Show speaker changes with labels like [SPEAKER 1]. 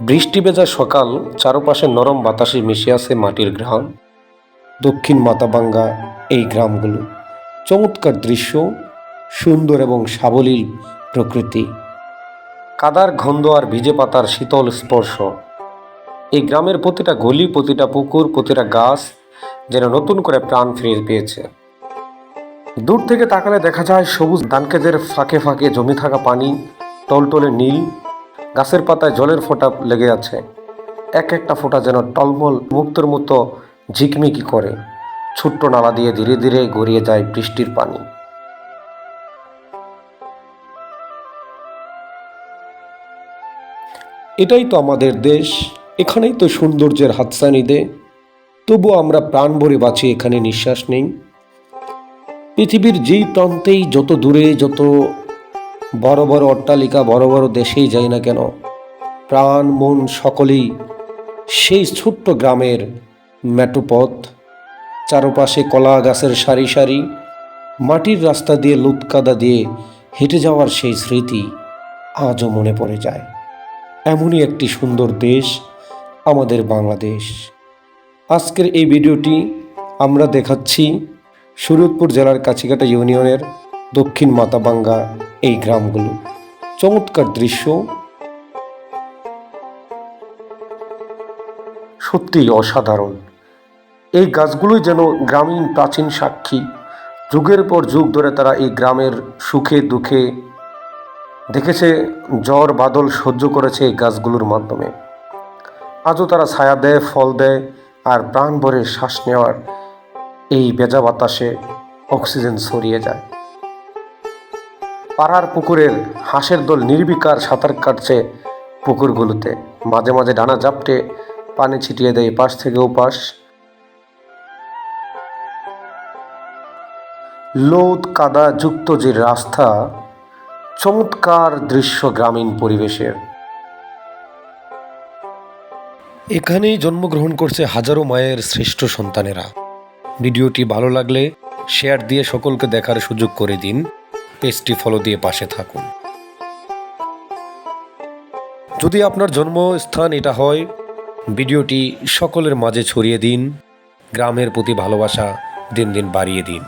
[SPEAKER 1] বৃষ্টি ভেজা সকাল, চারপাশে নরম বাতাসে মিশে আছে মাটির গ্রাম দক্ষিণ মাথাভাঙ্গা এই গ্রামগুলো চমৎকার দৃশ্য, সুন্দর এবং সাবলীল প্রকৃতি। কাদার গন্ধ আর ভিজে পাতার শীতল স্পর্শ। এই গ্রামের প্রতিটা গলি, প্রতিটা পুকুর, প্রতিটা গাছ যেন নতুন করে প্রাণ ফিরে পেয়েছে। দূর থেকে তাকালে দেখা যায় সবুজ ধানক্ষেতের ফাঁকে ফাঁকে জমে থাকা পানি, টলটলে নীল গাছের পাতায় জলের ফোঁটা লেগে আছে। এক একটা ফোঁটা যেন টলমল, মুক্তর মতো ঝিকমিকি করে। ছোট্ট নালা দিয়ে ধীরে ধীরে গড়িয়ে যায় বৃষ্টির পানি। এটাই তো আমাদের দেশ, এখানেই তো সৌন্দর্যের হাতছানি দে। তবু আমরা প্রাণ ভরে বাঁচি, এখানে নিঃশ্বাস নেই। পৃথিবীর যেই প্রান্তেই যত দূরে, যত বড় বড় অট্টালিকা বড় বড় দেশেই যাই না কেন? প্রাণ, মন সকলেই সেই ছোট্ট গ্রামের মেটোপথ চারপাশে কলা গাছের সারি সারি, মাটির রাস্তা দিয়ে লুৎকাদা দিয়ে হেঁটে যাওয়ার সেই স্মৃতি আজও মনে পড়ে যায়। এমনই একটি সুন্দর দেশ আমাদের বাংলাদেশ। আজকের এই ভিডিওটি আমরা দেখাচ্ছি সুরতপুর জেলার কাছিকাটা ইউনিয়নের দক্ষিণ মাতাবাঙ্গা এই গ্রামগুলো। চমৎকার দৃশ্য। সত্যিই অসাধারণ। এই গাছগুলোই যেন গ্রামীণ প্রাচীন সাক্ষী। যুগের পর যুগ ধরে তারা এই গ্রামের সুখে দুঃখে দেখেছে জ্বর, বাদল সহ্য করেছে এই গাছগুলোর মাধ্যমে। আজও তারা ছায়া দেয়, ফল দেয় আর প্রাণ ভরে শ্বাস নেওয়ার এই বেজা বাতাসে অক্সিজেন ছড়িয়ে যায়। পাড়ার পুকুরের হাঁসের দল নির্বিকার সাঁতার কাটছে পুকুরগুলোতে। মাঝে মাঝে ডানা জাপটে পানি ছিটিয়ে দেয় পাশ থেকে ওপাশ। লোদ কাদা যুক্ত যে রাস্তা, চমৎকার দৃশ্য গ্রামীণ পরিবেশের। এখানেই জন্মগ্রহণ করছে হাজারো মায়ের শ্রেষ্ঠ সন্তানেরা। ভিডিওটি ভালো লাগলে শেয়ার দিয়ে সকলকে দেখার সুযোগ করে দিন। পেজটি ফলো দিয়ে পাশে থাকুন। যদি আপনার জন্মস্থান এটা হয়, ভিডিওটি সকলের মাঝে ছড়িয়ে দিন, গ্রামের প্রতি ভালোবাসা দিন দিন বাড়িয়ে দিন।